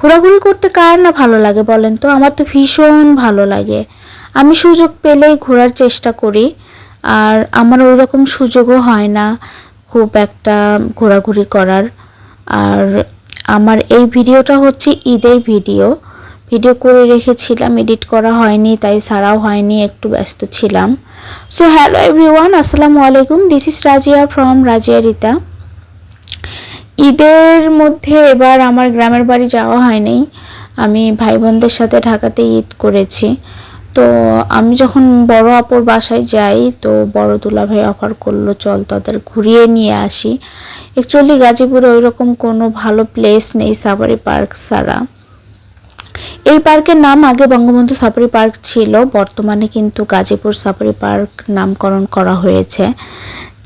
ঘোরাঘুরি করতে কার না ভালো লাগে বলেন তো? আমার তো ভীষণ ভালো লাগে। আমি সুযোগ পেলেই ঘোরার চেষ্টা করি, আর আমার ওই রকম সুযোগও হয় না খুব একটা ঘোরাঘুরি করার। আর আমার এই ভিডিওটা হচ্ছে ঈদের ভিডিও। ভিডিও করে রেখেছিলাম, এডিট করা হয়নি, তাই সারাও হয়নি, একটু ব্যস্ত ছিলাম। সো হ্যালো এভরিওয়ান আসসালামু আলাইকুম। This is Razia from Razia Rita ঈদের মধ্যে এবার আমার গ্রামের বাড়ি যাওয়া হয়নি। আমি ভাই বোনদের সাথে ঢাকাতে ঈদ করেছি। তো আমি যখন বড় আপুর বাসায় যাই, তো বড় দুলাভাই অফার করল, চল তাদের ঘুরিয়ে নিয়ে আসি। অ্যাকচুয়ালি গাজীপুরে ওইরকম কোনো ভালো প্লেস নেই সাফারি পার্ক ছাড়া। এই পার্কের নাম আগে বঙ্গবন্ধু সাফারি পার্ক ছিল, বর্তমানে কিন্তু গাজীপুর সাফারি পার্ক নামকরণ করা হয়েছে।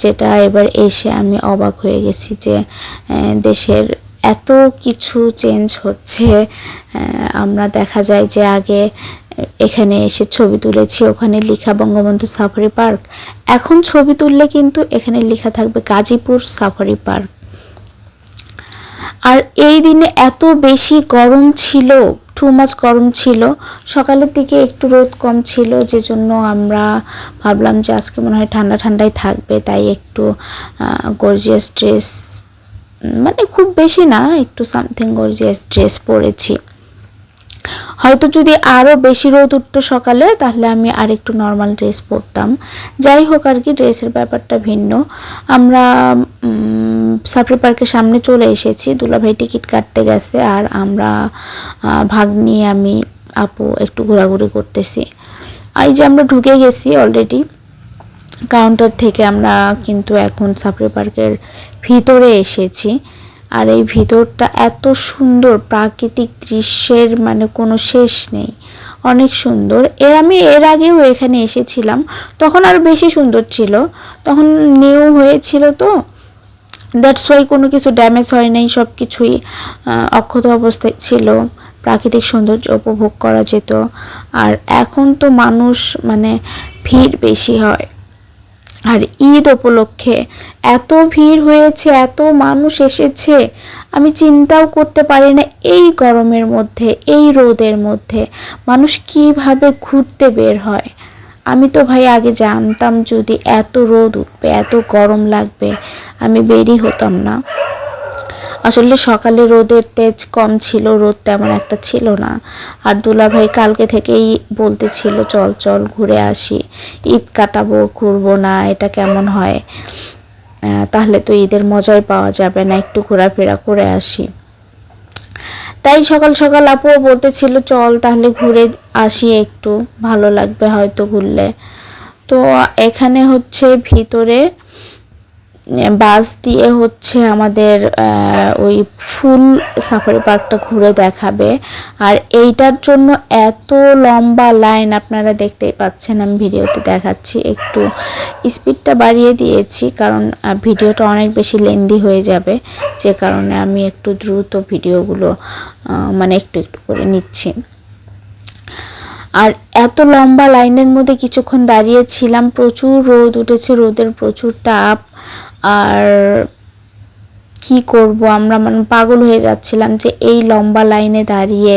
যেটা এবার এসে আমি অবাক হয়ে গেছি যে দেশের এত কিছু চেঞ্জ হচ্ছে। আমরা দেখা যায় যে আগে এখানে এসে ছবি তুলেছি, ওখানে লেখা বঙ্গবন্ধু সাফারি পার্ক। এখন ছবি তুললে কিন্তু এখানে লেখা থাকবে গাজীপুর সাফারি পার্ক। আর এই দিনে এত বেশি গরম ছিল টু মাছ গরম ছিল। সকালের দিকে একটু রোদ কম ছিল যে জন্য আমরা ভাবলাম যে আজকে মনে হয় ঠান্ডা ঠান্ডাই থাকবে, তাই একটু গর্জিয়াস ড্রেস মানে খুব বেশি না, একটু সামথিং গর্জিয়াস ড্রেস পরেছি। হয়তো যদি আরও বেশি রোদ উঠতো সকালে, তাহলে আমি আর একটু নর্মাল ড্রেস পরতাম। যাই হোক আর কি ড্রেসের ব্যাপারটা ভিন্ন। আমরা সাফরি পার্কের সামনে চলে এসেছি। দুলাভাই টিকিট কাটতে গেছে আর আমরা ভাগ নিয়ে আমি আপু একটু ঘোরাঘুরি করতেছি। এই যে আমরা ঢুকে গেছি অলরেডি কাউন্টার থেকে আমরা কিন্তু এখন সাফরি পার্কের ভিতরে এসেছি। আর এই ভিতরটা এত সুন্দর প্রাকৃতিক দৃশ্যের মানে কোনো শেষ নেই। অনেক সুন্দর। এর আমি এর আগেও এখানে এসেছিলাম। তখন আরও বেশি সুন্দর ছিল। তখন নিউ হয়েছিল তো। দ্যাটস ওয়াই কোনো কিছু ড্যামেজ হয় নাই, সব কিছুই অক্ষত অবস্থায় ছিল। প্রাকৃতিক সৌন্দর্য উপভোগ করা যেত। আর এখন তো মানুষ মানে ভিড় বেশি হয়। আর ঈদ উপলক্ষে এত ভিড় হয়েছে, এত মানুষ এসেছে, আমি চিন্তাও করতে পারি না এই গরমের মধ্যে, এই রোদের মধ্যে মানুষ কীভাবে ঘুরতে বের হয়। আমি তো ভাই আগে জানতাম যদি এত রোদ উঠবে, এত গরম লাগবে, আমি বেরি হতাম না। আসলে সকালে রোদের তেজ কম ছিল, রোদ তেমন একটা ছিল না। আর দুলাভাই কালকে থেকেই বলতেছিল, চল চল, ঘুরে আসি। ঈদ কাটাবো, ঘুরবো না, এটা কেমন হয়? তাহলে তো ঈদের মজাই পাওয়া যাবে না, একটু ঘোরাফেরা করে আসি। তাই সকাল সকাল আপুও বলতেছিল, চল, তাহলে ঘুরে আসি একটু, ভালো লাগবে হয়তো ঘুরলে। তো এখানে হচ্ছে ভিতরে বাস দিয়ে হচ্ছে আমাদের ওই ফুল সাফারি পার্কটা ঘুরে দেখাবে। আর এইটার জন্য এত লম্বা লাইন আপনারা দেখতেই পাচ্ছেন, আমি ভিডিওতে দেখাচ্ছি। একটু স্পিডটা বাড়িয়ে দিয়েছি, কারণ ভিডিওটা অনেক বেশি লেন্দি হয়ে যাবে, যে কারণে আমি একটু দ্রুত ভিডিওগুলো মানে একটু একটু করে নিচ্ছি। আর এত লম্বা লাইনের মধ্যে কিছুক্ষণ দাঁড়িয়েছিলাম, প্রচুর রোদ উঠেছে, রোদের প্রচুর তাপ। আর কি করব? আমরা মানে পাগল হয়ে যাচ্ছিলাম যে এই লম্বা লাইনে দাঁড়িয়ে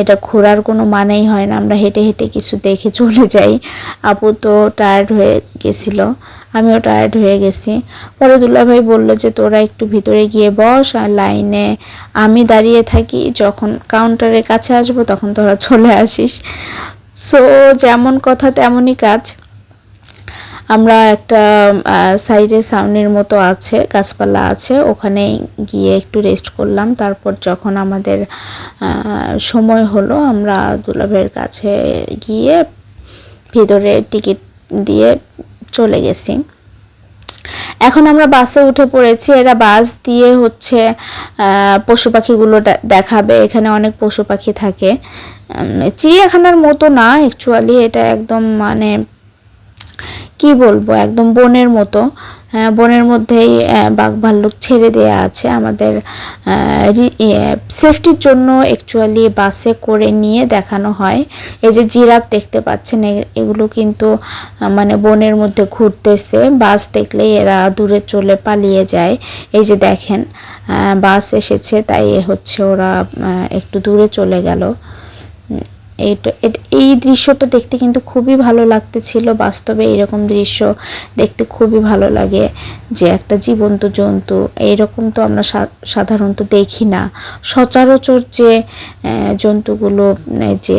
এটা ঘোরার কোনো মানেই হয় না। আমরা হেঁটে হেঁটে কিছু দেখে চলে যাই। আপু তো টায়ার্ড হয়ে গেছিল, আমিও টায়ার্ড হয়ে গেছি। পরে দুলাভাই বলল যে, তোরা একটু ভিতরে গিয়ে বস আর লাইনে আমি দাঁড়িয়ে থাকি। যখন কাউন্টারের কাছে আসব তখন তোরা চলে আসিস। সো যেমন কথা তেমনই কাজ। আমরা একটা সাইডে সাউনের মতো আছে, গাছপালা আছে, ওখানে গিয়ে একটু রেস্ট করলাম। তারপর যখন আমাদের সময় হলো, আমরা দুলাভের কাছে গিয়ে ভিতরে টিকিট দিয়ে চলে গেছি। এখন আমরা বাসে উঠে পড়েছি, এরা বাস দিয়ে হচ্ছে পশু পাখিগুলো দেখাবে, এখানে অনেক পশু পাখি থাকে। চিড়িয়াখানার মতো না অ্যাকচুয়ালি এটা একদম মানে কি বলব, একদম বনের মতো। বনের মধ্যেই বাঘ ভাল্লুক ছেড়ে দেয়া আছে আমাদের সেফটির জন্য অ্যাকচুয়ালি বাসে করে নিয়ে দেখানো হয়। এই যে জিরাফ দেখতে পাচ্ছেন এগুলো কিন্তু মানে বনের মধ্যে ঘুরতেছে। বাস দেখলেই এরা দূরে চলে পালিয়ে যায়। এই যে দেখেন বাস এসেছে, তাই হচ্ছে ওরা একটু দূরে চলে গেল। এই দৃশ্যটা দেখতে কিন্তু খুবই ভালো লাগতেছিল। বাস্তবে এরকম দৃশ্য দেখতে খুবই ভালো লাগে যে একটা জীবন্ত জন্তু। এইরকম তো আমরা সাধারণত দেখি না। সচরাচর যে জন্তুগুলো যে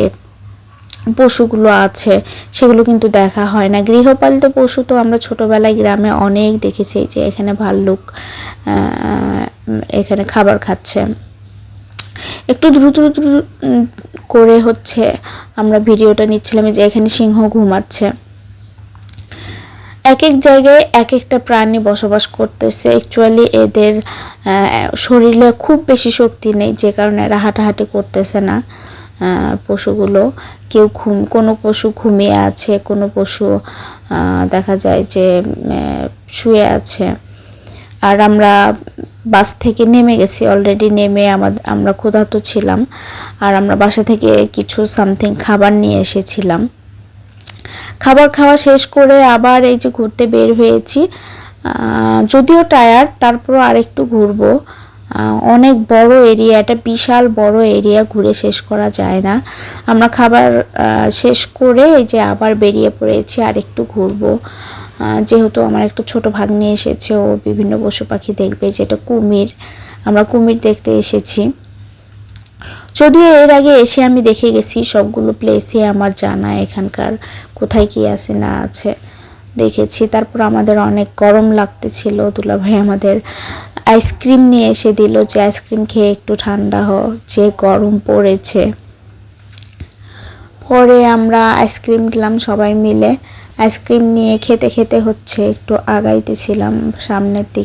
পশুগুলো আছে, সেগুলো কিন্তু দেখা হয় না। গৃহপালিত পশু তো আমরা ছোটবেলায় গ্রামে অনেক দেখেছি যে এখানে ভাল্লুক এখানে খাবার খাচ্ছে। একটু দ্রুত দ্রুত করে হচ্ছে আমরা ভিডিওটা নিচ্ছিলাম যে এখানে সিংহ ঘুমাচ্ছে। এক এক জায়গায় এক একটা প্রাণী বসবাস করতেছে। অ্যাকচুয়ালি এদের শরীরে খুব বেশি শক্তি নেই, যে কারণে এরা হাঁটাহাঁটি করতেছে না পশুগুলো। কেউ ঘুম, কোনো পশু ঘুমিয়ে আছে, কোনো পশু দেখা যায় যে শুয়ে আছে। আর আমরা বাস থেকে নেমে গেছি অলরেডি নেমে আমাদের আমরা ক্ষুধার্ত ছিলাম আর আমরা বাসা থেকে কিছু সামথিং খাবার নিয়ে এসেছিলাম। খাবার খাওয়া শেষ করে আবার এই যে ঘুরতে বের হয়েছি যদিও টায়ার তারপরও আরেকটু ঘুরবো। আহ, অনেক বড় এরিয়া এটা বিশাল বড় এরিয়া ঘুরে শেষ করা যায় না। আমরা খাবার শেষ করে এই যে আবার বেরিয়ে পড়েছি আর একটু ঘুরবো। যেহেতু আমার একটা ছোট ভাগ্নি এসেছে, ও বিভিন্ন পশু পাখি দেখবে, যেটা কুমির। আমরা কুমির দেখতে এসেছি। যদিও এর আগে এসে আমি দেখে গেছি, সবগুলো প্লেসে আমার জানা, এখানকার কোথায় কি আছে, না আছে। দেখেছি। তারপর আমাদের অনেক গরম লাগতেছিল। দুলাভাই আমাদের আইসক্রিম নিয়ে এসে দিল যে আইসক্রিম খেয়ে একটু ঠান্ডা হ যে গরম পড়েছে। পরে আমরা আইসক্রিম দিলাম সবাই মিলে। আইসক্রিম নিয়ে খেতে খেতে হচ্ছে একটু আগাইতেছিলাম সামনের দিকে।